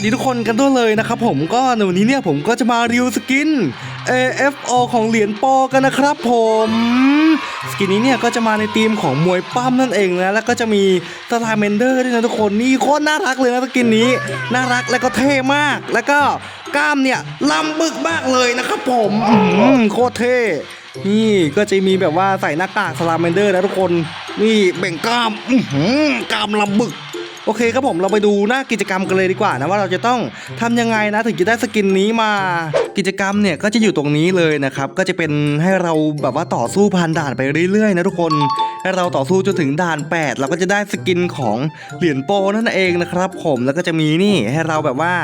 วัสดีทุกคนกันด้วยเลยนะครับผมก็ในวันนี้เนี่ยผมก็จะมารีวิวสกิน AFO ของเหรียญโปกันนะครับผมสกินนี้เนี่ยก็จะมาในธีมของมวยปั้มนั่นเองนะแล้วก็จะมีสไตล์เมนเดอร์ด้วยนะทุกคนนี่โคตรน่ารักเลยนะสกินนี้น่ารักแล้วก็เท่มาก แล้วก็กล้ามเนี่ยลำบึกมากเลยนะครับผมอื้อหือโคตรเท่นี่ก็จะมีแบบว่าใส่หน้ากากสลาเมนเดอร์นะทุกคนนี่เบ่งกล้ามอื้อหือกล้ามลำบึก โอเคครับผมเราไปดูหน้ากิจกรรมกันเลยดีกว่านะว่าเราจะต้องทำยังไงนะถึงจะได้สกินนี้มา กิจกรรมเนี่ยก็จะอยู่ตรงนี้เลยนะครับก็จะเป็นให้เราแบบว่าต่อสู้ผ่านด่านไปเรื่อยๆนะทุกคนให้เราต่อสู้จนถึงด่าน 8 เราก็จะได้สกินของเหรียญโปนั่นเองนะครับผมแล้วก็จะมีนี่ให้เราแบบว่า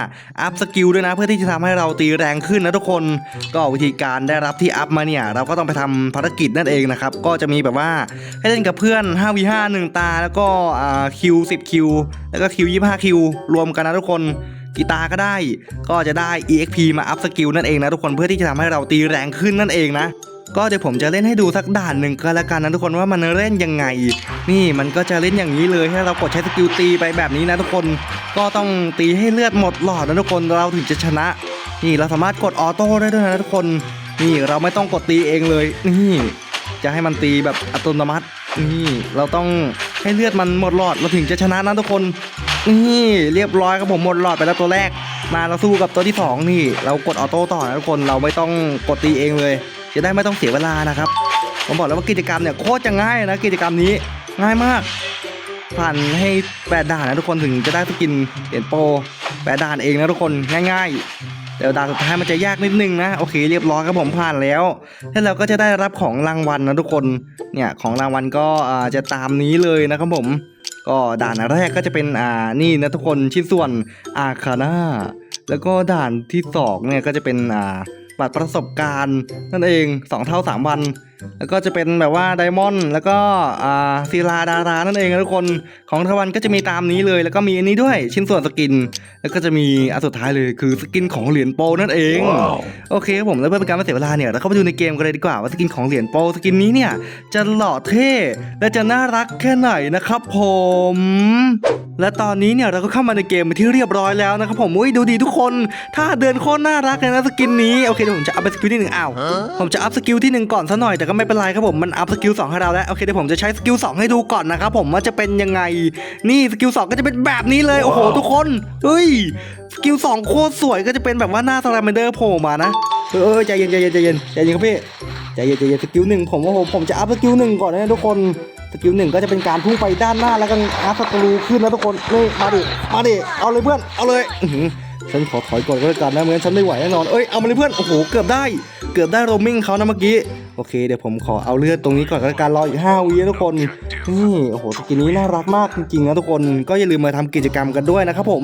อัพสกิลด้วยนะ เพื่อที่จะทำให้เราตีแรงขึ้นนะทุกคนก็วิธีการได้รับที่อัพมาเนี่ย เราก็ต้องไปทำภารกิจนั่นเองนะครับก็จะมีแบบว่าให้เล่นกับเพื่อน 5v5 1ตา แล้วก็คิว10คิวแล้วก็คิว25คิวรวมกันนะทุกคน กีตาร์ก็ได้ ก็จะได้ EXP มาอัพสกิลนั่นเองนะทุกคนเพื่อที่จะทำให้เราตีแรงขึ้นนั่นเองนะก็เดี๋ยวผมจะเล่นให้ดูสักด่านหนึ่งก็แล้วกันนะทุกคนว่ามันเล่นยังไง นี่มันก็จะเล่นอย่างนี้เลยให้เรากดใช้สกิลตีไปแบบนี้นะทุกคนก็ต้องตีให้เลือดหมดหลอดนะทุกคนเราถึงจะชนะ นี่เราสามารถกดออโต้ได้ด้วยนะทุกคน นี่เราไม่ต้องกดตีเองเลยนี่จะให้มันตีแบบอัตโนมัติ นี่เราต้องให้เลือดมันหมดหลอดเราถึงจะชนะนะทุกคน นี่เรียบร้อยครับผมหมดหลอดไปแล้วตัวแรก มาเราสู้กับตัวที่สองนี่ เรากดออโต้ต่อนะทุกคนเราไม่ต้องกดตีเองเลย จะได้ไม่ต้องเสียเวลานะครับ ผมบอกแล้วว่ากิจกรรมเนี่ยโคตรจะง่ายนะกิจกรรมนี้ง่ายมากผ่านให้แปดด่านนะทุกคนถึงจะได้สกินเหรียญโปรแปดด่านเองนะทุกคนง่าย ๆ แต่ด่านสุดท้ายมันจะยากนิดนึงนะโอเคเรียบร้อยครับผมผ่านแล้วแล้วเราก็จะได้รับของรางวัลนะทุกคนเนี่ยของรางวัลก็จะตามนี้เลยนะครับผม ก็ด่านแรกก็จะเป็นอ่านี่นะทุกคนชิ้นส่วนอาคาน่าแล้วก็ด่านที่สองเนี่ยก็จะเป็นอ่าบัตรประสบการณ์นั่นเองสองเท่าสามวันแล้วก็จะเป็นแบบว่าไดมอนด์แล้วก็อ่าศิลาดารานั่นเองนะทุกคนของทวันก็จะมีตามนี้เลย แล้วก็มีอันนี้ด้วยชิ้นส่วนสกิน แล้วก็จะมีอันสุดท้ายเลยคือสกินของเหรียญโปนั่นเอง โอเคครับผมแล้วเพื่อเป็นการไม่เสียเวลาเนี่ยเราเข้าไปดูในเกมกันเลยดีกว่าว่าสกินของเหรียญโปสกินนี้เนี่ยจะหล่อเท่และจะน่ารักแค่ไหนนะครับผมและตอนนี้เนี่ยเราก็เข้ามาในเกมเป็นที่เรียบร้อยแล้วนะครับผมอุ้ยดูดีทุกคน ถ้าเดินโคตรน่ารักเลยนะสกินนี้โอเคเดี๋ยวผมจะอัพเป็นสกิลที่หนึ่งอ้าวผมจะอัพสกิลที่หนึ่งก่อนซะหน่อยแต่ก็ไม่เป็นไรครับผมมันอัพสกิลสองให้เราแล้วโอเคเดี๋ยวผมจะใช้สกิลสองให้ดูก่อนนะครับผมว่าจะเป็นยังไง นี่สกิลสองก็จะเป็นแบบนี้เลยโอ้โหทุกคนเฮ้ยสกิลสองโคตรสวยก็จะเป็นแบบว่าหน้าสไลเมนเดอร์โผล่มานะเออเออใจเย็นใจเย็นใจเย็นใจเย็นครับพี่ใจเย็นใจเย็นสกิลหนึ่งผมว่าผมผมจะอัพสกิลหนึ่งก่อนนะทุกคนสกิลหนึ่งก็จะเป็นการพุ่งไปด้านหน้าแล้วก็อาร์ตศัตรูขึ้นแล้วทุกคนนี่มาดิมาดิเอาเลยเพื่อนเอาเลยอื้อหือ ฉันขอถอยก่อนก็แล้วกันนะเหมือนฉันไม่ไหวแน่นอนเอ้ยเอามาเลยเพื่อนโอ้โหเกือบได้เกือบได้โรมิ่งเขานะเมื่อกี้โอเคเดี๋ยวผมขอเอาเลือดตรงนี้ก่อนก็แล้วกันรออีก5วิทุกคนนี่โอ้โหสกินนี้น่ารักมากจริงๆนะทุกคนก็อย่าลืมมาทำกิจกรรมกันด้วยนะครับผม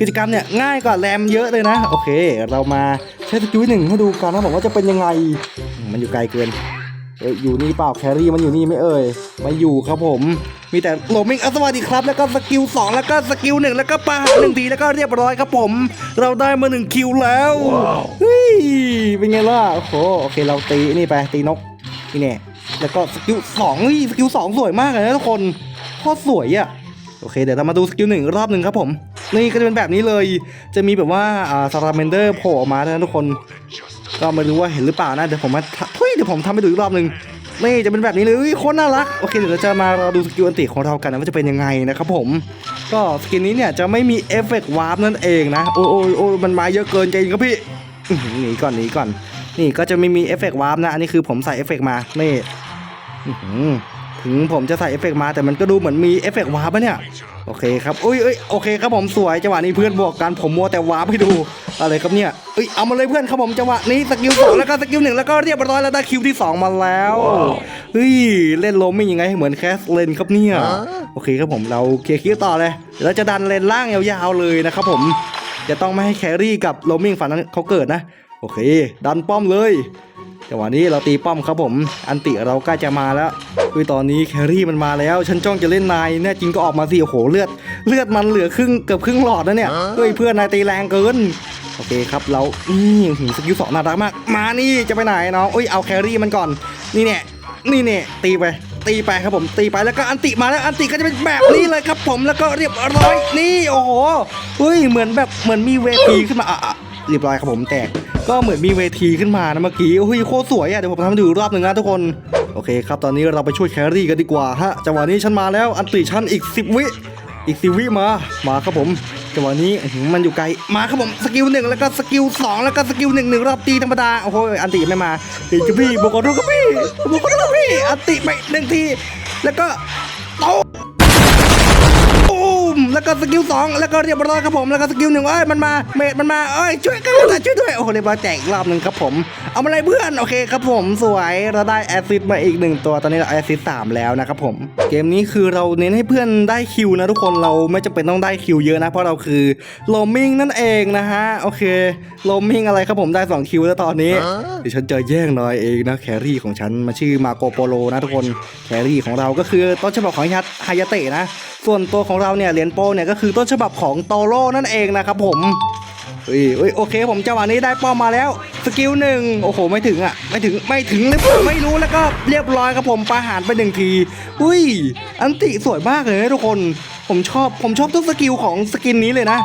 กิจกรรมเนี่ยง่ายกว่าแรมเยอะเลยนะโอเค เรามาใช้สกิลหนึ่งให้ดูกันนะผมว่าจะเป็นยังไง มันอยู่ไกลเกินเอ้ยอยู่นี่เปล่าแครี่มันอยู่นี่ไม่เอ่ยม่อยู่ครับผม มีแต่โรมิงอัสวัสดีครับ แล้วก็สกิล2แล้วก็สกิลหนึ่งแล้วก็ปาหาหนึ่งทีแล้วก็เรียบร้อยครับผม เราได้มาหนึ่งคิวแล้วเฮ้ยเป็นไงล่ะโอ้โหโอเคเราตีนี่ไปตีนกนี่แน่แล้วก็สกิลสองเฮ้ยสกิลสองสวยมากเลยนะทุกคนโคตรสวยอะโอเคเดี๋ยวเรามาดูสกิลหนึ่งรอบหนึ่งครับผมนี่ก็จะเป็นแบบนี้เลย จะมีแบบว่าอ่าซาราเมนเดอร์โผล่ออกมานะทุกคน ก็ไม่รู้ว่าเห็นหรือเปล่านะ เดี๋ยวผมมาเฮ้ยเดี๋ยวผมทำให้ดูอีกรอบหนึ่ง นี่จะเป็นแบบนี้เลยอุ้ยโคตรน่ารักโอเคเดี๋ยวเราจะมาเราดูสกิลอันติของเรากันนะว่าจะเป็นยังไงนะครับผมก็สกินนี้เนี่ยจะไม่มีเอฟเฟกต์วาร์ปนั่นเองนะโอ้โอ้โอ้มันมาเยอะเกินจริงครับพี่หนีก่อนหนีก่อน นี่ก็จะไม่มีเอฟเฟกต์วาร์ปนะอันนี้คือผมใส่เอฟเฟกต์มานี่ ถึงผมจะใส่เอฟเฟกต์มาแต่มันก็ดูเหมือนมีเอฟเฟกต์วาร์ปอะเนี่ย โอเคครับอุ้ยเอ้ยโอเคครับผมสวยจังหวะนี้เพื่อนบวกกันผมมัวแต่วาร์ปให้ดูอะไรครับเนี่ยเอ้ยเอามาเลยเพื่อนครับผมจังหวะนี้สกิลสองแล้วก็สกิลหนึ่งแล้วก็เรียบร้อยแล้วได้คิวที่สองมาแล้วเฮ้ยเล่นโลมไม่ยังไงให้เหมือนแคสเลนครับเนี่ยโอเคครับผมเราเคลียร์คิวต่อเลยเดี๋ยวเราจะดันเลนล่างยาวๆเลยนะครับผมจะต้องไม่ให้แครี่กับโลมิงฝั่งนั้นเขาเกิดนะ โอเค ดันป้อมเลย จังหวะนี้เราตีป้อมครับผม อันติเรากล้จะมาแล้วคือตอนนี้แครี่มันมาแล้ว ฉันจ้องจะเล่นนายแน่จริงก็ออกมาสิโอ้โหเลือด เลือดมันเหลือครึ่งเกือบครึ่งหลอดนะเนี่ยเฮ้ยเพื่อนนายตีแรงเกินโอเคครับเรานี่หืมสกิลสองน่ารักมาก มานี่จะไปไหนน้องอุ้ยเอาแครี่มันก่อน นี่เนี่ยนี่เนี่ยตีไปตีไปครับผมตีไปแล้วก็อันติมาแล้วอันติก็จะเป็นแบบนี้เลยครับผมแล้วก็เรียบร้อยนี่โอ้โหเฮ้ยเหมือนแบบเหมือนมีเวทีขึ้นมาอะเรียบร้อยครับผมแตก ก็เหมือนมีเวทีขึ้นมานะเมื่อกี้เฮ้ยโคตรสวยอะเดี๋ยวผมทำให้ดูรอบหนึ่งนะทุกคนโอเคครับตอนนี้เราไปช่วยแครี่กันดีกว่าฮะจังหวะนี้ฉันมาแล้วอันติฉันอีก 10 วิอีกสิวิมา มาครับผมจังหวะนี้มันอยู่ไกล มาครับผมสกิลหนึ่งแล้วก็สกิลสองแล้วก็สกิลหนึ่งหนึ่งรอบตีธรรมดา โอ้โหอันติไม่มาตีกับพี่บอกขอโทษครับพี่บอกขอโทษครับพี่อันติไปหนึ่งที แล้วก็โต แล้วก็สกิลสองแล้วก็เรียบร้อยครับผมแล้วก็สกิลหนึ่งเอ้ยมันมาเมดมันมาเอ้ยช่วยกันนะช่วยด้วยโอ้โหเรียบร้อยแจกอีกรอบหนึ่งครับผม เอามาเลยเพื่อนโอเคครับผมสวยเราได้แอสซิสมาอีกหนึ่งตัวตอนนี้เราแอสซิสสามแล้วนะครับผมเกมนี้คือเราเน้นให้เพื่อนได้คิวนะทุกคนเราไม่จำเป็นต้องได้คิวเยอะนะเพราะเราคือโลมิงนั่นเองนะฮะโอเคโลมิงอะไรครับผมได้สองคิวแล้วตอนนี้เดี๋ยวฉันจะแย่งนายเองนะแครี่ของฉันมาชื่อมาโกโปโลนะทุกคนแครี่ของเราก็คือต้นฉบับของฮัตฮายาเตะนะ ส่วนตัวของเราเนี่ยเหรียญโปเนี่ยก็คือต้นฉบับของโตโร่นั่นเองนะครับผมเฮ้ยเฮ้ยโอเค ผมจังหวะนี้ได้ป้อมมาแล้วสกิลหนึ่งโอ้โหไม่ถึงอะไม่ถึงไม่ถึงหรือเปล่าไม่รู้แล้วก็เรียบร้อยครับผมประหารไปหนึ่งที อุ้ย อันติสวยมากเลยนะทุกคน ผมชอบผมชอบทุกสกิลของสกินนี้เลยนะ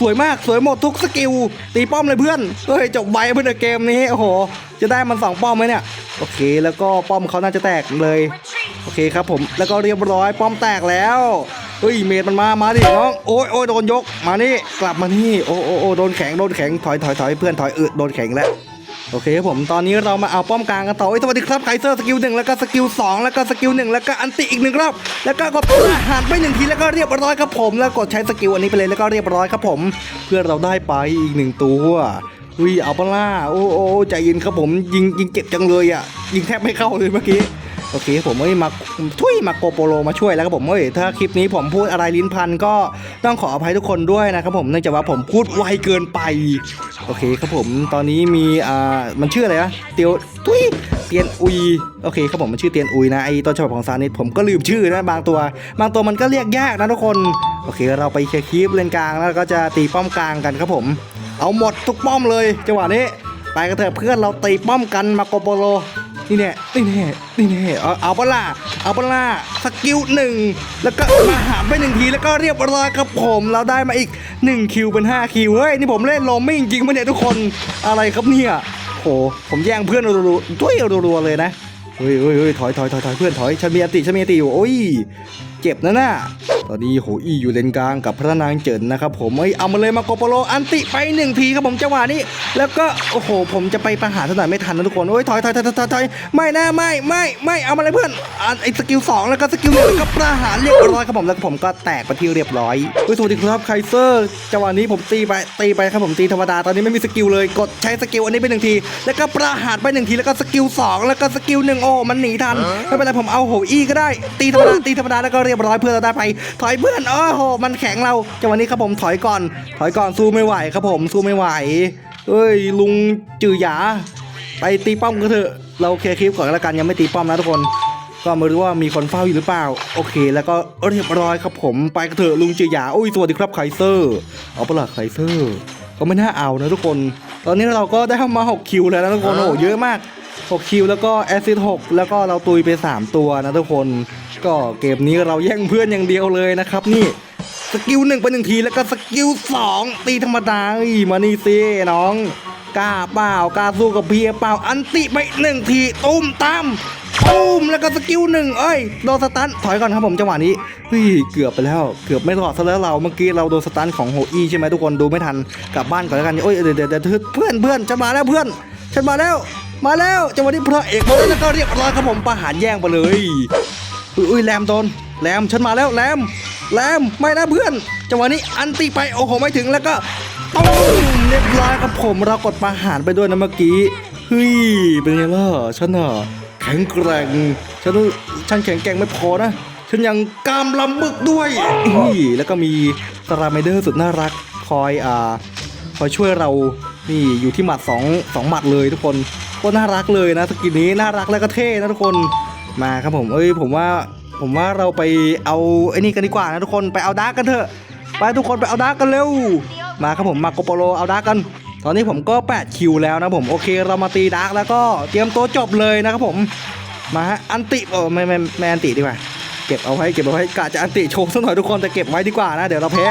สวยมากสวยหมดทุกสกิลตีป้อมเลยเพื่อนเฮ้ยจบไวเพื่อนเกมนี้โอ้โห จะได้มันสองป้อมไหมเนี่ยโอเค แล้วก็ป้อมเขาน่าจะแตกเลย โอเคครับผมแล้วก็เรียบร้อยป้อมแตกแล้ว เฮ้ยเมดมันมา มาดิน้อง โอ้ยโอ้ยโดนยก มานี่ กลับมานี่ โอ้โอ้โอ้โดนแข็ง โดนแข็ง ถอยถอยถอยเพื่อนถอยอึดโดนแข็งแล้ว โอเคครับผม ตอนนี้เรามาเอาป้อมกลางกันต่อสวัสดีครับไคเซอร์สกิลหนึ่งแล้วก็สกิลสองแล้วก็สกิลหนึ่งแล้วก็อันติอีกหนึ่งรอบ แล้วก็กดอาหารไปหนึ่งทีแล้วก็เรียบร้อยครับผม แล้วกดใช้สกิลอันนี้ไปเลยแล้วก็เรียบร้อยครับผม เพื่อเราได้ไปอีกหนึ่งตัวอุ้ยเอาปล่า โอ้โอ้ใจเย็นครับผม ยิงยิงเจ็บจังเลยอะ ยิงแทบไม่เข้าเลยเมื่อกี้ โอเคผมเอ้ยมาทุยมาโกโปโลมาช่วยแล้วครับผมเอ้ยถ้าคลิปนี้ผมพูดอะไรลิ้นพันก็ต้องขออภัยทุกคนด้วยนะครับผมเนื่องจากว่าผมพูดไวเกินไปโอเคครับผมตอนนี้มีอ่ามันชื่ออะไรนะเตียวทุยเตียนอุยโอเคครับผมมันชื่อเตียนอุยนะไอต้นฉบับของซานิสผมก็ลืมชื่อนะบางตัว บางตัวมันก็เรียกยากนะทุกคนโอเค เราไปเคลียร์คลิปเลนกลางแล้วก็จะตีป้อมกลางกันครับผม เอาหมดทุกป้อมเลยจังหวะนี้ไปกันเถอะเพื่อนเราตีป้อมกันมาโกโปโล นี่แน่นี่แน่นี่แน่เอาเอาปล่ะเอาปล่ะสกิลหนึ่งแล้วก็มาหามไปหนึ่งทีแล้วก็เรียบร้อยครับผมเราได้มาอีก1คิวเป็น5คิวเฮ้ยนี่ผมเล่นโลมไม่จริงๆปะเนี่ยทุกคนอะไรครับเนี่ยโหผมแย่งเพื่อนรัวๆด้วยรัวๆเลยนะเฮ้ยเฮ้ยเฮ้ยถอยถอยถอยถอยเพื่อนถอยฉันมีอติฉันมีอติอยู่โอ้ยเจ็บนะน่ะ ตอนนี้โหอีอยู่เลนกลางกับพระนางเจินนะครับผมเอ้ยเอามาเลยมาโกโปโลอันติไปหนึ่งทีครับผมจังหวะนี้ แล้วก็โอ้โห ผมจะไปประหารเท่าไหร่ไม่ทันนะทุกคนโอ้ยถอยถอยถอยถอยถอยไม่นะไม่ไม่ไม่เอามาเลยเพื่อนอะไอสกิลสองแล้วก็สกิลหนึ่งแล้วก็ประหารเรียบร้อยครับผมแล้วผมก็แตกไปที่เรียบร้อยเฮ้ยสวัสดีครับไคเซอร์จังหวะนี้ผมตีไปตีไปครับผมตีธรรมดาตอนนี้ไม่มีสกิลเลยกดใช้สกิลอันนี้ไปหนึ่งที แล้วก็ประหารไปหนึ่งทีแล้วก็สกิลสองแล้วก็สกิลหนึ่งโอ้มันหนีทันไม่เป็นไรผมเอาโหอีก็ได้ตีธรรมดาตีธรรมดาแล้วก็เรียบร้อยเพื่อนเราได้ไปถอยเพื่อนโอ้โหมันแข็งเราจังหวะนี้ครับผมถอยก่อน ถอยก่อนสู้ไม่ไหวครับผมสู้ไม่ไหวเอ้ยลุงจือหยาไปตีป้อมกันเถอะ เราเคลียร์คลิปก่อนแล้วกันยังไม่ตีป้อมนะทุกคน ก็ไม่รู้ว่ามีคนเฝ้าอยู่หรือเปล่า โอเค แล้วก็เรียบร้อยครับผมไปกันเถอะลุงจือหยาอุ้ยสวัสดีครับไคเซอร์เอาปล่ะไคเซอร์ก็ไม่น่าเอานะทุกคน ตอนนี้เราก็ได้มา 6 คิวแล้วนะทุกคนโอ้เยอะมาก 6 คิวแล้วก็แอซิด6แล้วก็เราตุยไป 3 ตัวนะทุกคน ก็เกมนี้เราแย่งเพื่อนอย่างเดียวเลยนะครับนี่สกิลหนึ่งไปหนึ่งทีแล้วก็สกิลสองตีธรรมดาอ้ยมานี่สิน้องกล้าเปล่ากล้าสู้กับเพียเปล่าอันติไปหนึ่งทีตุ้มตามตุ้มแล้วก็สกิลหนึ่งเอ้ยโดนสตันถอยก่อนครับผมจังหวะนี้เฮ้ยเกือบไปแล้วเกือบไม่รอดซะแล้วเราเมื่อกี้เราโดนสตันของโฮอี้ใช่ไหมทุกคนดูไม่ทันกลับบ้านก่อนแล้วกันโอ้ยเดี๋ยวเดี๋ยวเดี๋ยวเพื่อนเพื่อนฉันมาแล้วเพื่อนฉันมาแล้ว มาแล้วจังหวะนี้พระเอกมาแล้วก็เรียบร้อยครับผมประหารแย่งไปเลยอุ้ยแรมโดนแรมฉันมาแล้วแรมแรมไม่นะเพื่อนจังหวะนี้อันตีไปโอ้โหไม่ถึงแล้วก็ตุ้มเรียบร้อยครับผมเรากดประหารไปด้วยนะเมื่อกี้เฮ้ยเป็นไงล่ะฉันอะแข็งแกร่งฉันฉันแข็งแกร่งไม่พอนะฉันยังกามลำบึกด้วยเฮ้ยแล้วก็มีสตาร์ไมเดอร์สุดน่ารักคอยอ่าคอยช่วยเรานี่อยู่ที่หมัดสองสองหมัดเลยทุกคน ก็น่ารักเลยนะสกินนี้น่ารักและก็เท่นะทุกคนมาครับผมเอ้ยผมว่าผมว่าเราไปเอาไอ้นี่กันดีกว่านะทุกคนไปเอาดาร์กกันเถอะ ไปทุกคนไปเอาดาร์กกันเร็ว มาครับผมมาโกโปโลเอาดาร์กกัน ตอนนี้ผมก็8คิวแล้วนะผมโอเคเรามาตีดาร์กแล้วก็เตรียมตัวจบเลยนะครับผมมาฮะอันติเออไม่ไม่ไม่อันติดีกว่าเก็บเอาไว้เก็บเอาไว้กะจะอันติโชว์สักหน่อยทุกคนแต่เก็บไว้ดีกว่านะเดี๋ยวเราแพ้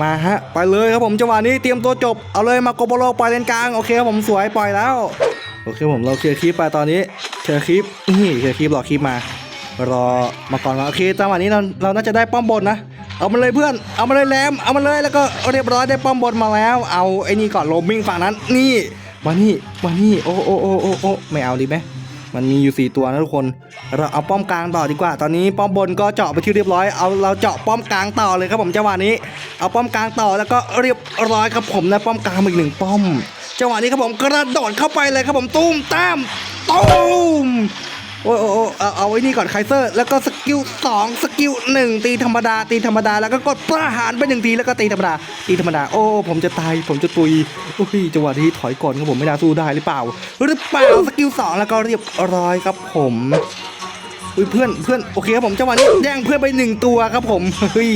มาฮะไปเลยครับผมจังหวะนี้เตรียมตัวจบเอาเลยมาโกโบโลปล่อยเลนกลางโอเคครับผมสวยปล่อยแล้ว โอเคผมเราเคลียร์คลิปไปตอนนี้เคลียร์คลิปนี่เคลียร์คลิปรอคลิปมารอมาก่อนว่าโอเคจังหวะนี้เราเราน่าจะได้ป้อมบนนะ เอามาเลยเพื่อนเอามาเลยแรมเอามาเลยแล้วก็เรียบร้อยได้ป้อมบนมาแล้ว เอาไอ้นี่ก่อนโรมมิ่งฝั่งนั้นนี่มานี่มานี่โอ้โอ้โอ้โอ้โอ้ไม่เอาดีไหมมันมีอยู่สี่ตัวนะทุกคน เราเอาป้อมกลางต่อดีกว่า ตอนนี้ป้อมบนก็เจาะไปที่เรียบร้อย เอาเราเจาะป้อมกลางต่อเลยครับผมจังหวะนี้ เอาป้อมกลางต่อแล้วก็เรียบร้อยครับผมนะป้อมกลางอีกหนึ่งป้อม จังหวะนี้ครับผมกระโดดเข้าไปเลยครับผมตุ้มตามตุ้มโอ้ยโอ้เอาเอาไว้นี่ก่อนไคเซอร์ แล้วก็สกิล2สกิล1ตีธรรมดา ตีธรรมดา แล้วก็กดประหารไปหนึ่งทีแล้วก็ตีธรรมดา ตีธรรมดา โอ้ ผมจะตาย ผมจะตุยโอ้ยจังหวะที่ถอยก่อนครับผมไม่น่าสู้ได้หรือเปล่า หรือเปล่าสกิล2แล้วก็เรียบร้อยครับผม อุ้ยเพื่อนเพื่อนโอเคครับผมจังหวะนี้แย่งเพื่อนไปหนึ่งตัวครับผมเฮ้ย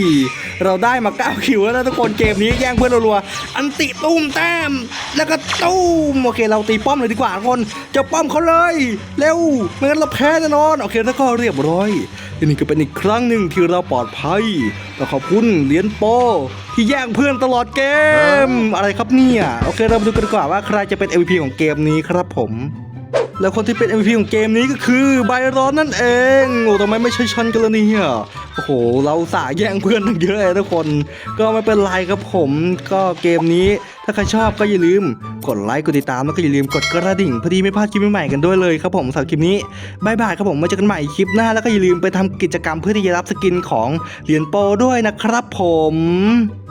เราได้มาเก้าคิวแล้วนะทุกคนเกมนี้แย่งเพื่อนรัวๆอันติตุ้มแต้มแล้วก็ตุ้มโอเค เราตีป้อมเลยดีกว่าทุกคนจะป้อมเขาเลยเร็วไม่งั้นเราแพ้แน่นอนโอเคแล้วก็เรียบร้อยทีนี้ก็เป็นอีกครั้งหนึ่งที่เราปลอดภัยแต่ขอบคุณเหรียญโปที่แย่งเพื่อนตลอดเกม อะไรครับเนี่ย โอเค เรามาดูกันดีกว่าว่าใครจะเป็น MVP ของเกมนี้ครับผม แล้วคนที่เป็น MVP ของเกมนี้ก็คือไบรอนนั่นเอง โอ้ทำไมไม่ใช่ฉันกันล่ะเนี่ยโอ้โห เราสาแย่งเพื่อนตั้งเยอะเลยทุกคน ก็ไม่เป็นไรครับผม ก็เกมนี้ถ้าใครชอบก็อย่าลืม กดไลค์ กดติดตาม แล้วก็อย่าลืมกดกระดิ่งเพื่อที่ไม่พลาดคลิปใหม่ๆกันด้วยเลยครับผมสำหรับคลิปนี้บายบายครับผมมาเจอกันใหม่คลิปหน้า แล้วก็อย่าลืมไปทำกิจกรรมเพื่อที่จะรับสกินของเหรียญโปด้วยนะครับผม